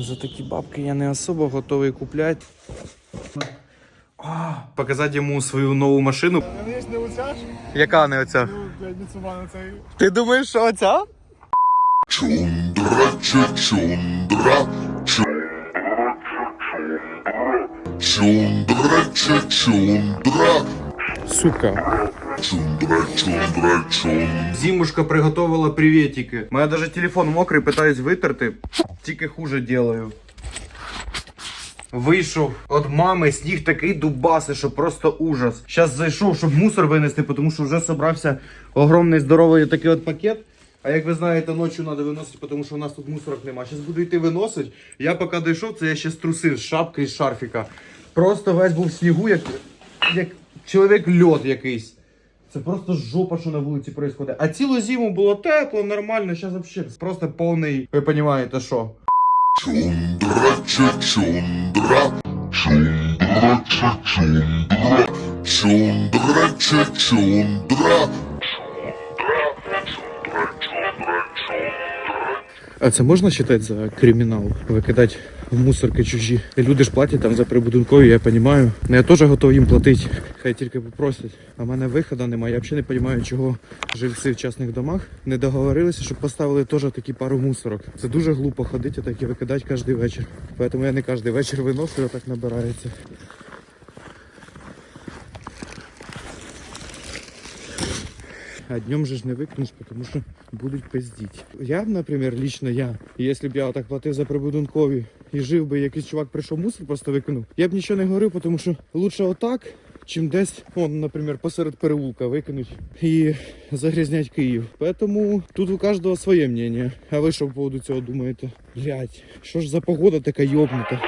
За такі бабки я не особо готовий купляти. А, показати йому свою нову машину. Ж не оця ж? Яка не оця? Ну, блядь, цей. Ти думаєш, що оця? Чундра, чучундра, чу- Чундра, чучундра, Сука. Чундра, чундра, чун. Зимушка приготувала приветики. У мене даже телефон мокрий, питаюсь витерти. Тільки хуже делаю. Вийшов від мами сніг такий дубасий, що просто ужас. Зараз зайшов, щоб мусор винести, тому що вже зібрався огромний здоровий такий от пакет. А як ви знаєте, ночі треба виносити, тому що у нас тут мусорок нема. Зараз буду йти виносити. Я поки дійшов, це я ще струсив з шапки і шарфіка. Просто весь був в снігу, як, як чоловік льот якийсь. Це просто жопа, що на вулиці відбувається. А цілу зиму було тепло, нормально, зараз взагалі просто повний, ви розумієте, що. Чундра, чучундра, чундра, чучундра, чундра, чучундра. А це можна вважати за кримінал? Викидати в мусорки чужі. Люди ж платять там за прибудинкові, я розумію. Ну я теж готовий їм платити. Хай тільки попросять. А в мене виходу немає. Я взагалі не розумію, чого жильці в частних домах не договорилися, щоб поставили теж такі пару мусорок. Це дуже глупо ходити так і викидати кожен вечір. Тому я не кожен вечір виношу, а так набирається. А днем же ж не викинеш, тому що будуть пиздіть. Я, наприклад, лично я, якщо б я отак платив за прибудинкові і жив би, якийсь чувак прийшов мусор, просто викинув, я б нічого не говорив, тому що лучше отак, чим десь, он, наприклад, посеред переулка викинуть і загрязнять Київ. Поэтому тут у кожного своє мнение. А ви що по поводу цього думаєте? Блять, що ж за погода така йобнута?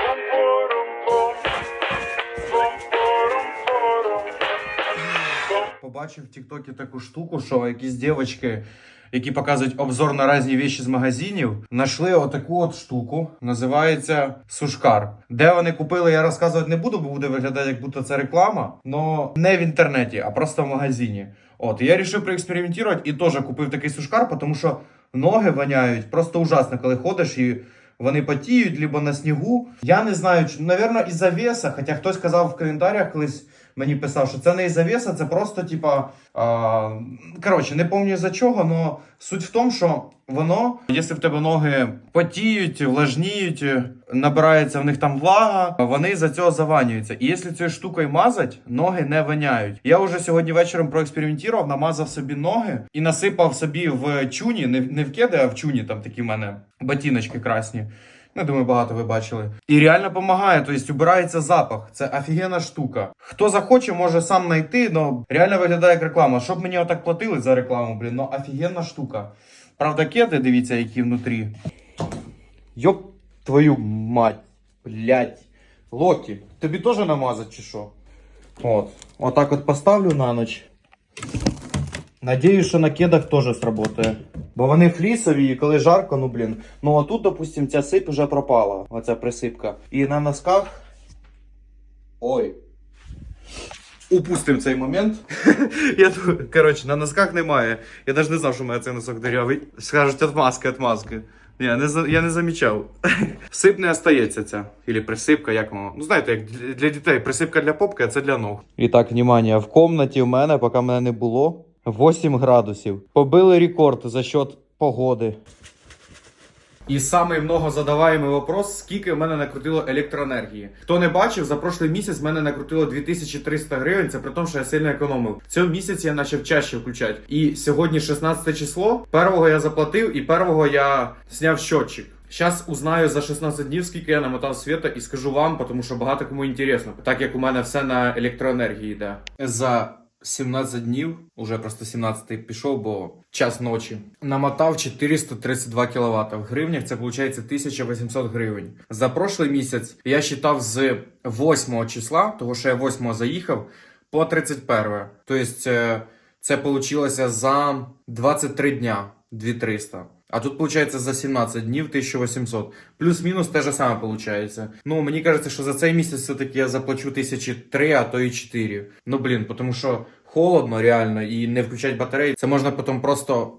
Побачив в Тіктокі таку штуку, що якісь дівчатки, які показують обзор на різні віші з магазинів, знайшли отаку от штуку, називається Сушкар. Де вони купили, я розказувати не буду, бо буде виглядати, як будто це реклама, але не в інтернеті, а просто в магазині. От, я вирішив проекспериментувати і теж купив такий сушкар, тому що ноги воняють просто ужасно, коли ходиш і вони потіють, либо на снігу. Я не знаю, чи, навірно, із-за веса, хоча хтось казав в коментарях колись мені писав, що це не із-за це просто, типа. А, коротше, не пам'ятаю за чого, але суть в тому, що воно, якщо в тебе ноги потіють, влажніють, набирається в них там влага, вони за цього заванюються. І якщо цією штукою мазать, ноги не воняють. Я вже сьогодні вечором проекспериментував, намазав собі ноги і насипав собі в чуні, не, не в кеди, а в чуні, там такі в мене ботиночки красні. Ну, думаю, багато ви бачили. І реально допомагає, тобто убирається запах. Це офігенна штука. Хто захоче, може сам знайти, але реально виглядає як реклама. Щоб мені отак платили за рекламу, блін, ну офігенна штука. Правда, кеди, дивіться, які внутрі. Йоп твою мать, блядь. Локі, тобі теж намазать чи що? От. Отак от поставлю на ніч. Надіюсь, що на кедах теж сработає. Бо вони флісові, і коли жарко, ну блін. Ну а тут, допустим, ця сип вже пропала. Оця присипка. І на носках. Ой. Упустим цей момент. Я коротше, на носках немає. Я навіть не знав, що у мене цей носок дирявий. Скажуть, отмазки, отмазки. Ні, не, я не замічав. Сип не остається ця. Ілі присипка, як воно. Ну, знаєте, як для, дітей присипка для попки, а це для ног. І так, внимание, в комнаті в мене, поки мене не було, 8 градусів. Побили рекорд за счет погоди. І самий многозадаваємий вопрос, скільки в мене накрутило електроенергії. Хто не бачив, за прошлий місяць в мене накрутило 2300 гривень, це при тому, що я сильно економив. В цьому місяці я почав чаще включати. І сьогодні 16 число. Першого я заплатив, і першого я зняв щотчик. Зараз узнаю за 16 днів, скільки я намотав світа, і скажу вам, тому що багато кому інтересно, так як у мене все на електроенергії йде. За 17 днів, уже просто 17-й пішов, бо час ночі. Намотав 432 кВт. В гривнях це виходить 1800 гривень. За прошлий місяць я вважав з 8 числа, того що я 8 заїхав, по 31. Тобто е, це вийшло за 23 дня 2300. А тут, получается, за 17 днів 1800. Плюс-мінус те ж саме виходить. Ну, мені кажеться, що за цей місяць все-таки я заплачу тисячі три, а то і 4. Ну, блін, тому що холодно реально і не включать батареї. Це можна потім просто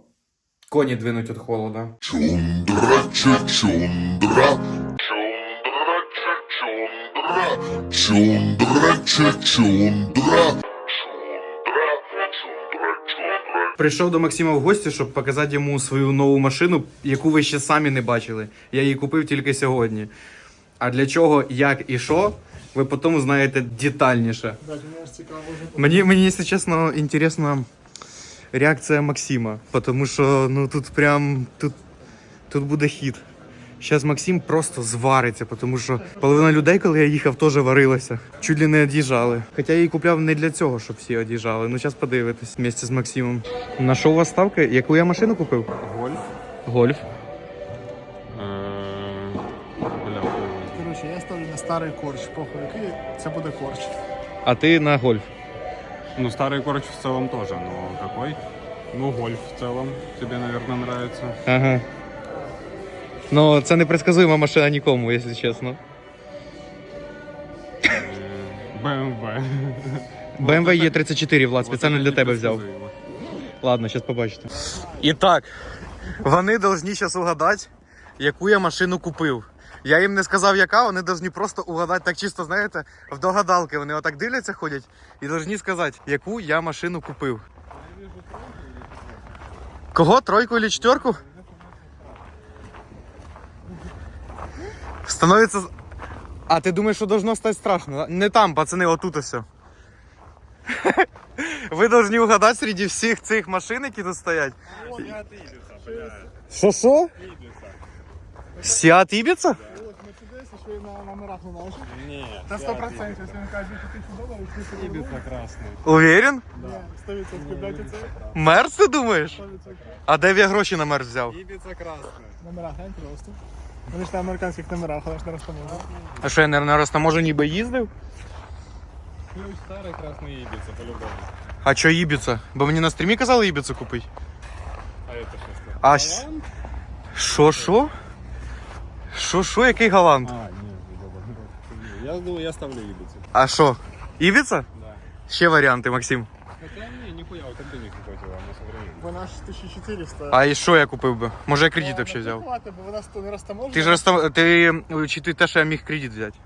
коні двинуть від холода. Чундра, чундра. Чундра, чундра. Чундра, чундра. Прийшов до Максима в гості, щоб показати йому свою нову машину, яку ви ще самі не бачили. Я її купив тільки сьогодні. А для чого, як і що, ви потім знаєте детальніше. Мені ж цікаво вже. Мені, мені, якщо чесно, інтересна реакція Максима, тому що ну тут прям тут, тут буде хід. Зараз Максим просто звариться, тому що половина людей, коли я їхав, теж варилася. Чуть ли не од'їжджали. Хоча я її купляв не для цього, щоб всі од'їжджали. Ну зараз подивитись вместе з Максимом. На що у вас ставки? Яку я машину купив? Гольф. Гольф. Е. Коротше, я ставлю на старий корч. Похуй, який це буде корч. А ти на гольф. Ну, старый корч в целом тоже, но какой? Ну, гольф в целом тебе, наверное, нравится. Ага. Ну, це не предсказуема машина нікому, якщо чесно. BMW. BMW E34, Влад, спеціально для тебе взяв. Ладно, зараз побачите. І так, вони повинні зараз угадати, яку я машину купив. Я їм не сказав, яка, вони повинні просто угадати так чисто, знаєте, в догадалки. Вони отак дивляться, ходять і повинні сказати, яку я машину купив. Кого? Тройку чи четверку? Становиться. А ти думаєш, що должно стати страшно? Не там, пацани, отут ось. Ви повинні угадати серед всіх цих машин, які тут стоять. Що що? Сіат Ібіца? От Мерседес, на номерах не наші. Ні. Та 100%, якщо він каже 1000 доларів, ти Ибица красный. Уверен? Ні, 100% дайте це. Мерс, ти думаєш? 100%. А де б я гроші на мерс взяв? Ибица красный. Номера глянь просто. Вони ж на американських номерах, але ж не розтаможу. А що я, наверное, раз на може ніби їздив? Ключ старый красный Ибица, по-любому. А що Ібіца? Бо мені на стрімі казали Ібіцу купити. А это что? что? А щ- що, що? Що, що, який галант? А, нет, ебаный рот. Я думаю, я ставлю Ибицу. А що? Ібіца? Да. Ще варіанти, Максим. Хотя, не, нихуя, вот ты не хватило, на современный. вона ж 1400. А і що я купив би? Може я кредит взагалі взяв? Хватить, бо вона не розтаможена. Ти ж розстав... ти чи те, що я міг кредит взяти.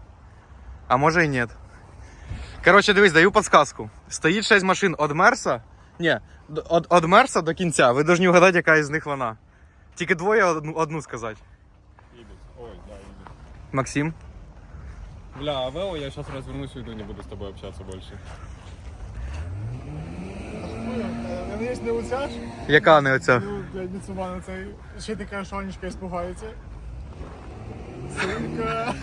А може і ні. Коротше, дивись, даю підсказку. Стоїть 6 машин від Мерса. Ні, від, від Мерса до кінця. Ви повинні вгадати, яка із них вона. Тільки двоє одну, одну сказати. Ой, да, Ибица. Максим. Бля, а Вео я сейчас развернусь и уйду, не буду с тобой общаться больше. Він ж не оця ж? Яка не оця? Ну, блядь, Міцубана цей. Ще така шанечка спугається. Синка.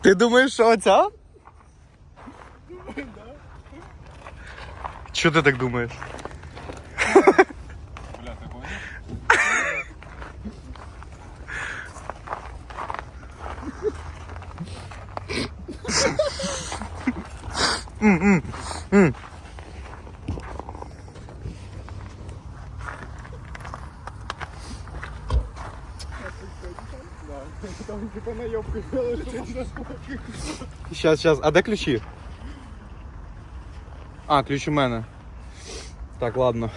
Ти думаєш, що оця? Чого ти так думаєш? Що можна Щас, щас. А де ключі? А, ключ у мене. Так, ладно.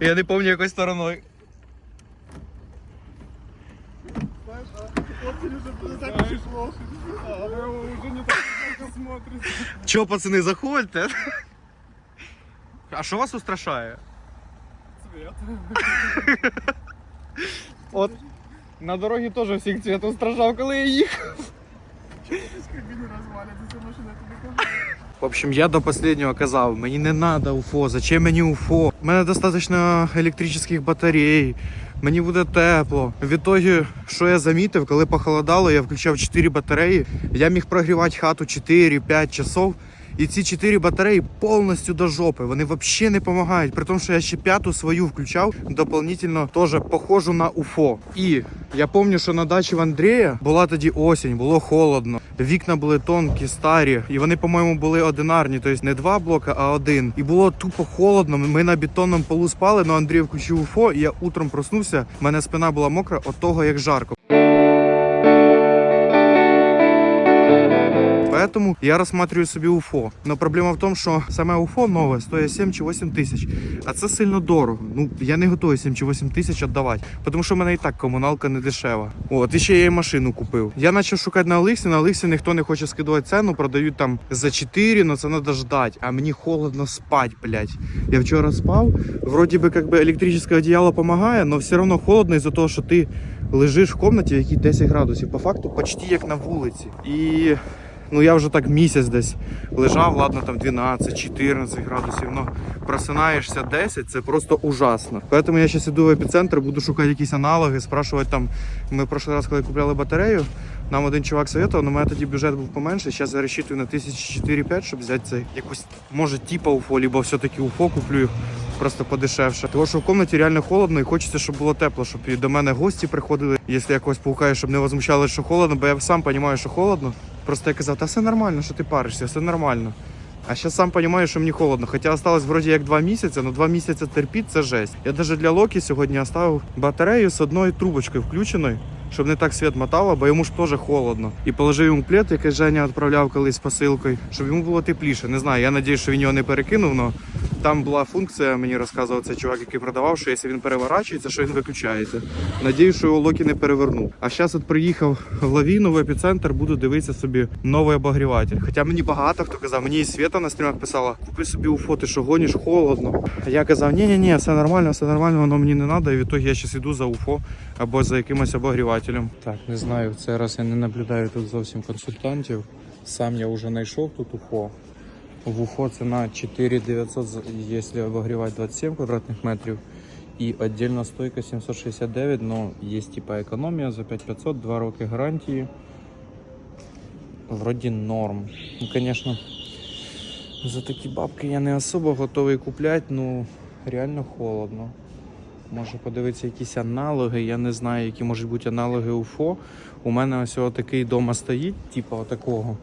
Я не пам'ятаю якою стороною. Так пішло. А не так так смотрить. Чо, пацани. А що вас устрашає? Цвет. От на дорогі теж всіх цвіт устрашав, коли я їхав. В общем, я до последнего казав, мені не надо УФО, зачем мені УФО? У мене достатньо електричних батарей, мені буде тепло. від того, що я замітив, коли похолодало, я включав 4 батареї, я міг прогрівати хату 4-5 часов. І ці 4 батареї повністю до жопи. Вони взагалі не допомагають. При тому, що я ще п'яту свою включав, дополнительно теж похожу на УФО. І я пам'ятаю, що на дачі в Андрія була тоді осінь, було холодно. Вікна були тонкі, старі, і вони, по-моєму, були одинарні, тобто не два блока, а один. І було тупо холодно. Ми на бетонному полу спали, але Андрій включив УФО, і я утром проснувся. в мене спина була мокра від того, як жарко. Поэтому я рассматриваю собі УФО. Но проблема в тому, що саме УФО нове стоїть 7 чи 8 тисяч. А це сильно дорого. Ну, я не готовий 7 чи 8 тисяч віддавати. Тому що в мене і так комуналка не дешева. От, і ще я і машину купив. Я почав шукати на Олексі, на Олексі ніхто не хоче скидувати ціну, продають там за 4, але це треба ждати. А мені холодно спать, блядь. Я вчора спав, вроді би как бы електричне одіяло допомагає, але все одно холодно із-за того, що ти лежиш в кімнаті, в якій 10 градусів. По факту почти як на вулиці. І ну я вже так місяць десь лежав, ладно, там 12-14 градусів, але просинаєшся 10, це просто ужасно. Тому я зараз іду в епіцентр, буду шукати якісь аналоги, спрашувати там. Ми в прошлий раз, коли купляли батарею, нам один чувак советував, але у мене тоді бюджет був поменше. Зараз я розчитую на тисячі 4-5, щоб взяти цей якусь, може, типа УФО, либо все-таки УФО куплю просто подешевше. Тому що в кімнаті реально холодно і хочеться, щоб було тепло, щоб і до мене гості приходили. Якщо я когось паукаю, щоб не возмущали, що холодно, бо я сам розумію, що холодно. Просто я казав, та все нормально, що ти паришся, все нормально. А зараз сам розумію, що мені холодно. Хоча осталось вроді як два місяці, але два місяці терпіть це жесть. Я навіть для Локі сьогодні оставив батарею з одною трубочкою включеною, щоб не так світ мотало, бо йому ж теж холодно. І положив йому плед, який Женя відправляв колись посилкою, щоб йому було тепліше. Не знаю, я сподіваюся, що він його не перекинув, але там була функція, мені розказував цей чувак, який продавав, що якщо він переворачується, що він виключається. Надіюсь, що його Локі не перевернув. А зараз от приїхав в лавіну в епіцентр, буду дивитися собі новий обогріватель. Хоча мені багато хто казав, мені і Свята на стрімах писала, купи собі уфо, ти що гониш, холодно. Я казав, ні, ні, ні, все нормально, все нормально, воно мені не треба. І в ітогі я зараз іду за уфо або за якимось обогрівателем. Так, не знаю, в цей раз я не наблюдаю тут зовсім консультантів. Сам я вже знайшов тут уфо. В УФО ціна 4900, за- якщо обогрівати 27 квадратних метрів. І віддільна стойка 769, но є типа економія за 5500, 2 роки гарантії. Вроді норм. Ну, звісно, за такі бабки я не особо готовий купляти, ну реально холодно. Може подивитися якісь аналоги, я не знаю, які можуть бути аналоги УФО. У мене ось такий вдома стоїть, типу отакого.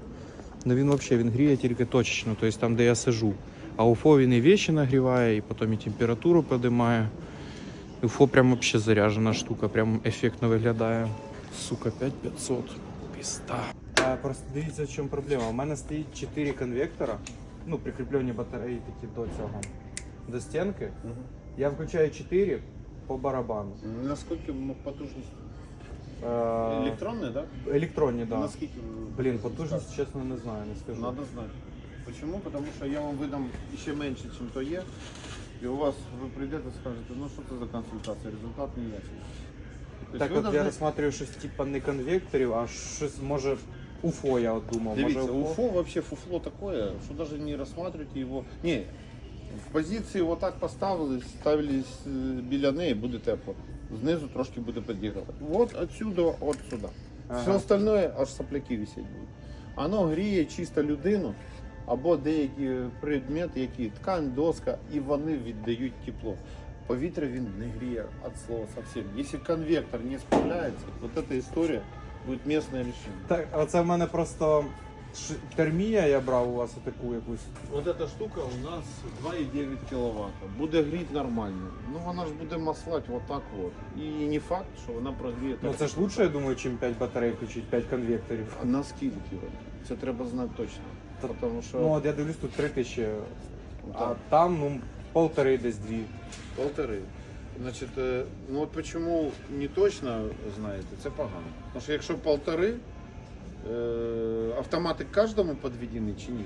Ну він взагалі він гріє тільки точечно, тобто там, де я сижу. А УФО він і вещи нагріває, і потім і температуру підіймає. УФО прям взагалі заряджена штука, прям ефектно виглядає. Сука, 5500. Пізда. А, просто дивіться, в чому проблема. У мене стоїть 4 конвектора, ну, прикріплені батареї такі до цього. До стінки. Я включаю 4 по барабану. Наскільки потужність? Е, Електронний, да? Електронні, так. Да. Наскільки? Блін, потужність, чесно, не знаю, не скажу. Надо знати. Почему? Потому що я вам видам ще менше, ніж то є. І у вас ви прийдете і скажете, ну що це за консультація, результат ніякий. Тобто Так ви от я должны- розсматриваю щось типа не конвекторів, а щось може УФО я от думав. Дивіться, може УФО вообще фуфло такое, що даже не рассматривайте його. Ні, в позиції отак поставили, ставили е, біля неї, буде тепло. Знизу трошки буде підігрувати. От отсюда, от сюди. Все Ага. остальное аж сопляки висять будуть. Воно гріє чисто людину або деякі предмети, які ткань, доска, і вони віддають тепло. Повітря він не гріє від слова совсем. Якщо конвектор не справляється, вот эта історія буде місне рішення. Так, оце в мене просто ш- термія я брав у вас таку якусь. Вот эта штука у нас 2,9 кВт. Буде гріти нормально. Ну вона ж буде маслать вот так вот. І не факт, що вона прогріє Ну так. це ж лучше, я думаю, чим 5 батарей включити, 5 конвекторів. А наскільки? Це треба знати точно. Тому що Ну от я дивлюсь, тут 3 тисячі, а так, там ну полтори десь дві. полтори. Значить, е, ну от чому не точно знаєте, це погано. Тому що якщо полтори, е, автомати кожному підведені чи ні?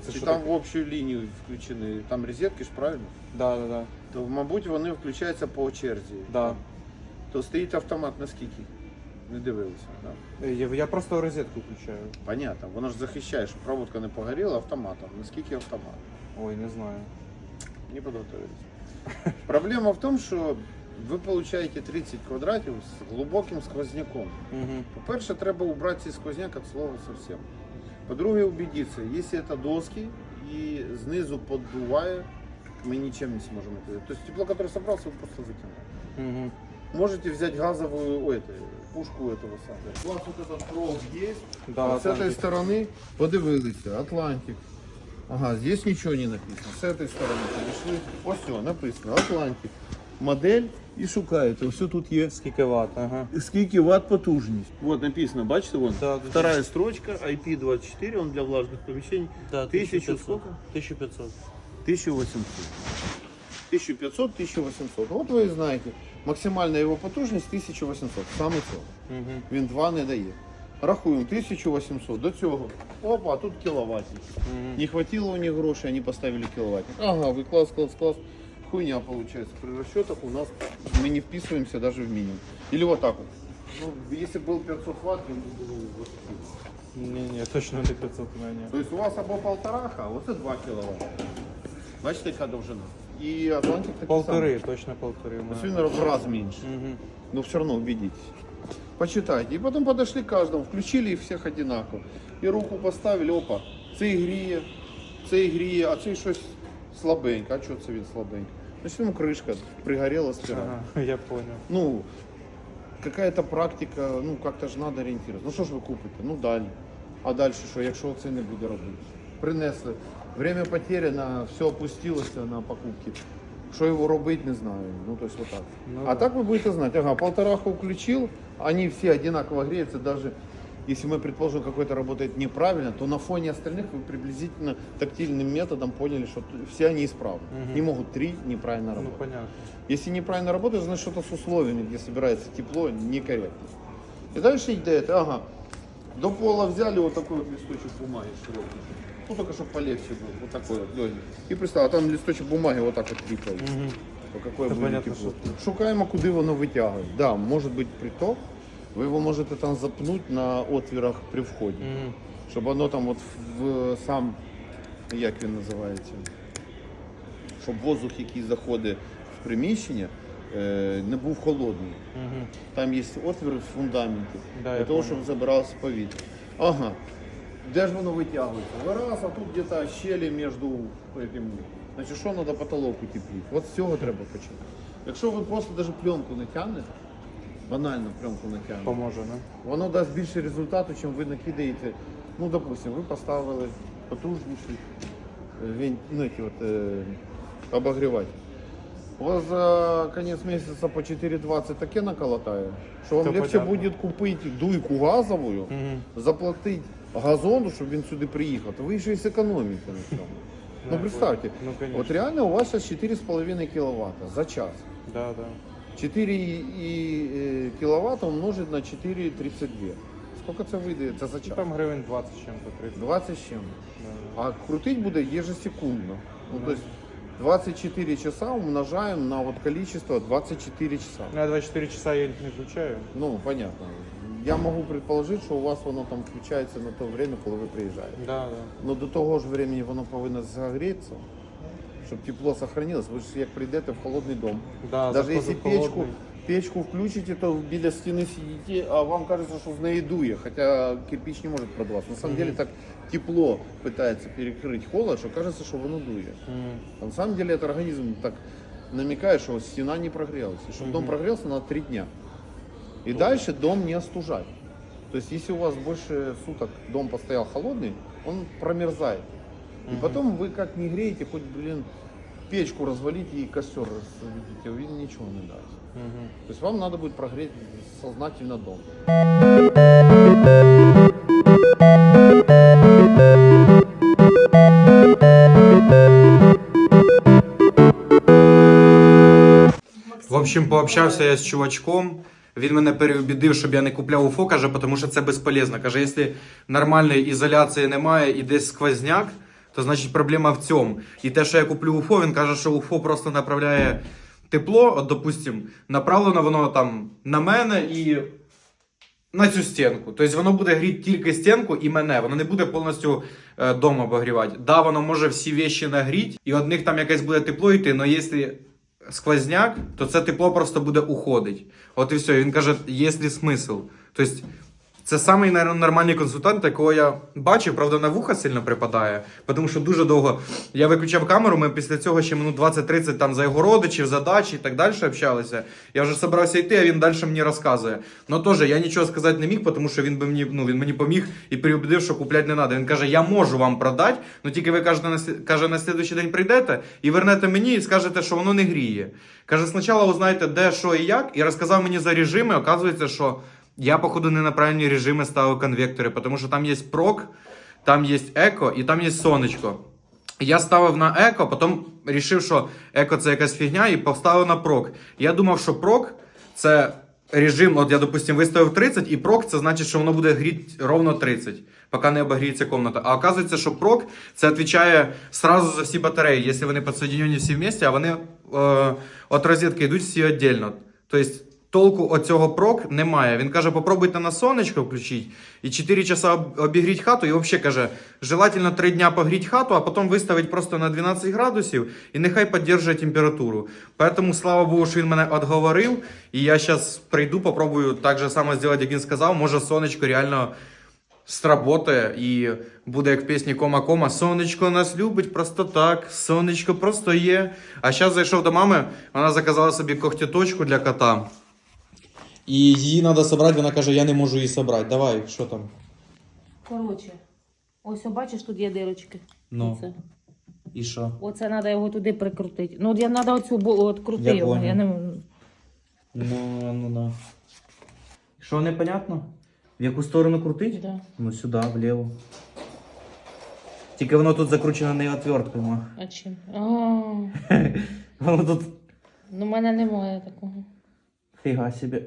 Це чи що там таке? в общу лінію включені, там розетки ж правильно? Да, да, да. То, мабуть, вони включаються по черзі. Да. То стоїть автомат на скільки? Не дивилися, да? Я, я просто розетку включаю. Понятно, воно ж захищає, щоб проводка не погоріла автоматом. Наскільки автомат? Ой, не знаю. Не підготовилися. Проблема в тому, що ви отримуєте 30 квадратів з глибоким сквозняком. Угу. По-перше, треба убрати цей сквозняк від слова совсем. По-друге, убедитися, якщо це доски і знизу поддуває, ми нічим не зможемо это. Тобто тепло, яке собрався, ви просто витягнете. Угу. Можете взять газовую ой, это, пушку этого самого. У вас вот этот провод есть. Да, а с этой Атлантик. стороны подивилися, Атлантик. Ага, здесь ничего не написано. С этой стороны перешли. Ось все, написано, Атлантик. модель і шукаєте. Все тут є. Скільки ватт, ага. Скільки ватт потужність? Вот написано, бачите, вон. Да, Вторая строчка, IP24, он для влажных помещений. Да, Тисячу сколько? 1500. 1800. 1500, 1800. Вот ви знаєте, максимальна його потужність 1800. Саме цього. Угу. Він 2 не дає. Рахуємо 1800. До цього. Опа, тут кіловатник. Не хватило у них грошей, они поставили киловаттник. Ага, вы класс, класс, класс Хуйня получается. При расчетах у нас мы не вписываемся даже в минимум. Или вот так вот. Ну, если был 500 ватт, он бы был 20. Ні, ні, точно не 500 у мене. То есть у вас або полтораха, а вот это 2 киловатта. Бачите, яка довжина. И Атлантик такий Полтори, точно полтори у самий. мене. То есть він в раз меньше. Угу. Но все равно убедитесь. Почитайте. И потом подошли к каждому, включили их всех одинаково. И руку поставили, опа, цей гріє, цей гріє, а цей щось слабенько. А чого це він слабенько? Значить йому кришка пригорела спираль. Ага, я понял. Ну, какая-то практика, ну как-то ж надо орієнтуватися. Ну що ж ви купите? Ну далі. А далі що, якщо це не буде робити? Принесли. Время потеряно, все опустилося на покупки. Що його робити, не знаю. Ну, то есть вот так. Ну а да. так вы будете знать, ага, полтораху включил, они все одинаково греются, даже если мы предположим, какой-то работает неправильно, то на фоне остальных вы приблизительно тактильным методом поняли, что т- все они исправны. Мгм. Не могут три неправильно Ну работать. понятно. Если неправильно работает, значит что-то с условиями, где собирается тепло, некорректно. И дальше идет, ага, до пола взяли вот такой вот листочек бумаги широкий. Ну, только чтобы полегче был, вот такой вот легенький. И представь, а там листочек бумаги вот так вот тріпає. Угу. То какое Та буде понятно, тепло. що- Шукаємо, куди воно витягує. Да, може бути приток. Ви його можете там запнути на отвірах при вході. Угу. Щоб воно там от в сам, як він називається, щоб воздух, який заходить в приміщення, е, не був холодний. Угу. Там є отвір в фундаменті, Да, для того, понял. щоб забиралося повітря. Ага. Де ж воно витягується? Раз, а тут где-то щелі між этим. Значить, що треба потолок утеплити? От з цього треба почати. Якщо ви просто навіть пленку не тягнете, банально пленку не тягнете, Поможе, да? воно дасть більше результату, чим ви накидаєте. Ну, допустим, ви поставили потужніший е, ну, ті от, е. У вас за конец месяца по 4,20 таке наколотає, що вам Це легче понятно. буде купити дуйку газову, Угу. заплатити газону, щоб він сюди приїхав, то ви ще й зекономите на цьому. Да, Ну представьте, Ну, конечно. от реально у вас сейчас 4,5 кВт за час. Да, да. 4 кВт умножить на 4,32. Сколько це вийде? Це за Ну, час? Там гривень 20 з чим-то 30. 20 з чим. Да. А крутить буде ежесекундно. Ну, то есть 24 часа умножаем на вот количество 24 часа. Ну, я 24 часа я їх не включаю. Ну, понятно. Я можу предположити, що у вас воно там включається на те время, коли ви приїжджаєте. Да, да. Но до того ж времени воно повинно загорітися, щоб тепло сохранилось. Ви ж як прийдете в холодний дом. Да, Даже заходу если печку, холодний. печку включите, то біля стіни сидите, а вам кажется, що в неї дує, хоча кирпич не може продаватися. На самом деле так тепло пытается перекрыть холод, що кажется, що воно дує. Мгм. А на самом деле это организм так намекает, что стена не прогрелась. И чтобы дом прогрелся, надо три дня. И дальше дом не остужать. То есть, если у вас больше суток дом постоял холодный, он промерзает. И потом вы как не греете, хоть, блин, печку развалите и костер разведите, вы ничего не даст. То есть вам надо будет прогреть сознательно дом. В общем, пообщався я з чувачком. Він мене переубідив, щоб я не купляв УФО, каже, тому що це безполезно. Каже, якщо нормальної ізоляції немає і десь сквозняк, то значить проблема в цьому. І те, що я куплю УФО, він каже, що УФО просто направляє тепло, от, допустим, направлено воно там на мене і на цю стінку. Тобто воно буде гріти тільки стінку і мене. Воно не буде повністю е, дом обогрівати. Да, воно може всі вещі нагріти, і одних там якесь буде тепло йти, але якщо сквозняк, то це тепло просто буде уходить. От і все. Він каже, є смисл. Тобто Це самий нормальний консультант, якого я бачив, правда, на вуха сильно припадає, тому що дуже довго я виключав камеру. Ми після цього ще минут 20-30 там за його родичів, за дачі і так далі общалися. Я вже собрався йти, а він далі мені розказує. Ну теж я нічого сказати не міг, тому що він би мені ну він мені поміг і приубедив, що купляти не треба. Він каже: Я можу вам продати, ну тільки ви кажете на каже, на слідуючий день прийдете і вернете мені і скажете, що воно не гріє. Каже, спочатку узнаєте, де, що і як, і розказав мені за режими. Оказується, що я, походу, не на правильні режими ставив конвектори, тому що там є прок, там є еко і там є сонечко. Я ставив на еко, потім вирішив, що еко це якась фігня, і поставив на прок. Я думав, що прок це режим, от я, допустим, виставив 30, і прок це значить, що воно буде гріти ровно 30, поки не обогріється комната. А оказується, що прок це відповідає сразу за всі батареї, якщо вони підсоединені всі вместе, а вони е, от розетки йдуть всі віддільно. Тобто толку від цього прок немає. Він каже, попробуйте на сонечко включити і 4 часа об- обігріть хату. І взагалі каже, желательно 3 дня погріть хату, а потім виставити просто на 12 градусів і нехай підтримує температуру. Поэтому, слава Богу, що він мене відговорив. І я зараз прийду, попробую так же само зробити, як він сказав. Може, сонечко реально сработає і буде як в пісні Кома-Кома. Сонечко нас любить просто так, сонечко просто є. А зараз зайшов до мами, вона заказала собі когтяточку для кота. І її треба зібрати, вона каже, я не можу її зібрати. Давай, що там? Коротше, ось о, бачиш, тут є дирочки. Ну. Оце. І що? Оце треба його туди прикрутити. Ну, от я треба оцю бо- от крути Я його. понял. Я не... Ну, ну да. Що непонятно? В яку сторону крутить? Да. Ну сюди, вліво. Тільки воно тут закручено не отверткою. ма. А чим? А, Воно тут ну, в мене немає такого. фіга собі.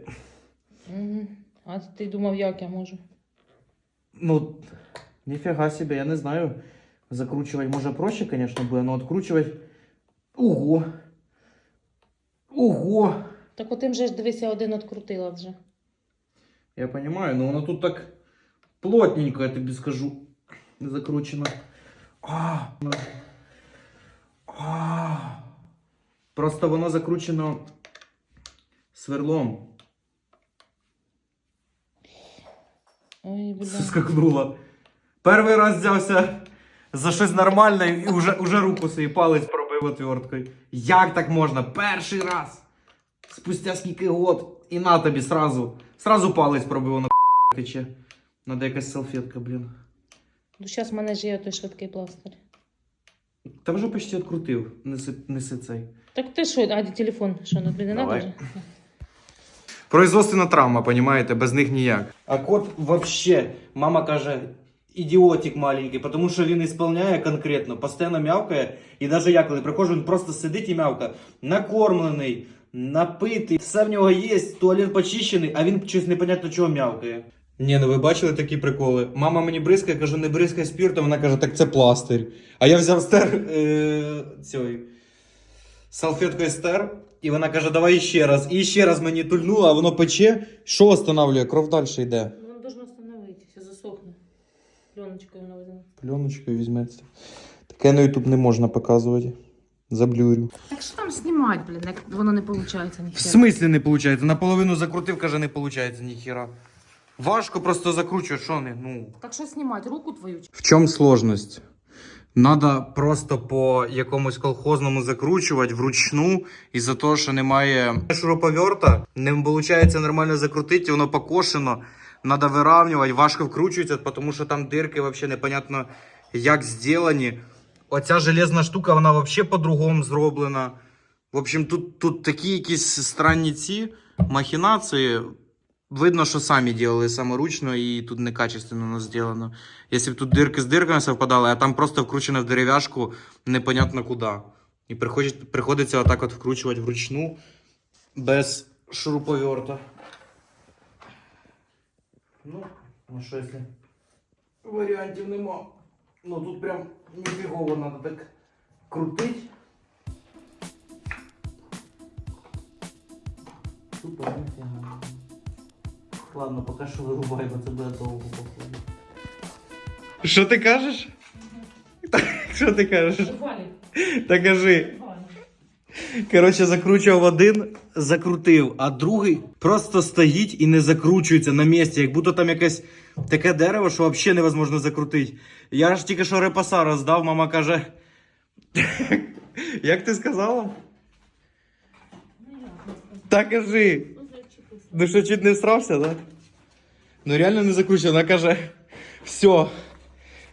А ти думав, як я можу? Ну, ніфіга собі, я не знаю. Закручувати може проще, звісно, буде, але відкручувати. Ого! Ого! Так отим же ж дивися, один открутила вже. Я понимаю, но воно тут так плотненько, я тобі скажу. Закручено. А, а. Просто воно закручено сверлом. Ой, бля. Перший раз взявся за щось нормальне і вже, вже руку свій палець пробив отверткою. Як так можна? Перший раз. Спустя скільки год. І на тобі сразу. Сразу палець пробив, воно тече. Надо якась салфетка, блін. Ну, зараз в мене ж є той швидкий пластир. Та вже почти відкрутив. Неси, неси цей. Так ти що, а телефон, що, ну, не треба Давай. вже? Производственна травма, понимаете, без них ніяк. А кот вообще, мама каже, ідіотик маленький, тому що він ісполняє конкретно, постійно мявкає. І навіть я коли приходжу, він просто сидить і мявкає. Накормлений, напитий, все в нього є, туалет почищений, а він щось непонятно чого мявкає. Ні, ну ви бачили такі приколи. Мама мені бризкає, кажу, не бризкай спіртом, вона каже, так це пластир. А я взяв стер е, цієї салфеткою стер, і вона каже, давай ще раз. І ще раз мені тульнуло, а воно пече. Що останавлює? Кров далі йде. Ну, воно должно остановитися, засохне. Пленочкою воно візьме. Пленочкою візьметься. Таке на YouTube не можна показувати. Заблюрю. Так що там знімати, блін, як воно не виходить В ніхера. смислі не виходить? Наполовину закрутив, каже, не виходить ніхіра. Важко просто закручувати, що не? Ну. Так що знімати, руку твою? В чому сложність? Надо просто по якомусь колхозному закручувати вручну, із-за того, що немає шуруповерта, не виходить нормально закрутити, воно покошено. Надо вирівнювати, важко вкручується, тому що там дирки взагалі непонятно як зроблені. Оця железна штука, вона взагалі по-другому зроблена. В общем, тут, тут такі якісь странні ці махінації. Видно, що самі робили саморучно і тут некачественно воно зроблено. Якщо б тут дирки з дирками совпадали, а там просто вкручено в дерев'яшку непонятно куди. І приходить, приходиться отак от вкручувати вручну без шуруповерта. Ну, а що якщо варіантів нема. Ну тут прям ніфігово треба так крутить. Супер, ніфіга. Ладно, поки що вирубай, бо це буде довго походу. Що ти кажеш? Що ти кажеш? Валі, Та кажи. Коротше, закручував один, закрутив, а другий просто стоїть і не закручується на місці, як будто там якесь таке дерево, що взагалі невозможно закрутити. Я ж тільки що репаса роздав, мама каже. Як ти сказала? Так кажи. Ну що, чуть не всрався, так? Ну реально не закручено. Вона каже, все.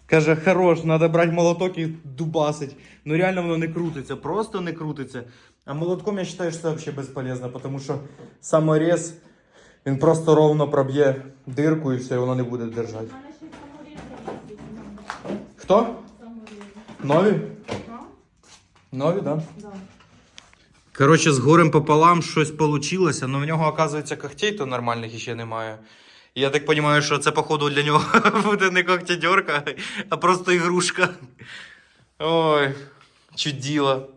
Каже, хорош, треба брати молоток і дубасить. Ну реально воно не крутиться, просто не крутиться. А молотком я вважаю, що це взагалі безполезно, тому що саморез, він просто ровно проб'є дирку і все, і воно не буде держати. Хто? Нові? Нові, так? Да? Коротше, з горем пополам щось вийшло, але в нього, оказується, когтей то нормальних ще немає. Я так розумію, що це, походу, для нього буде не когтядьорка, а просто ігрушка. Ой, чуділо.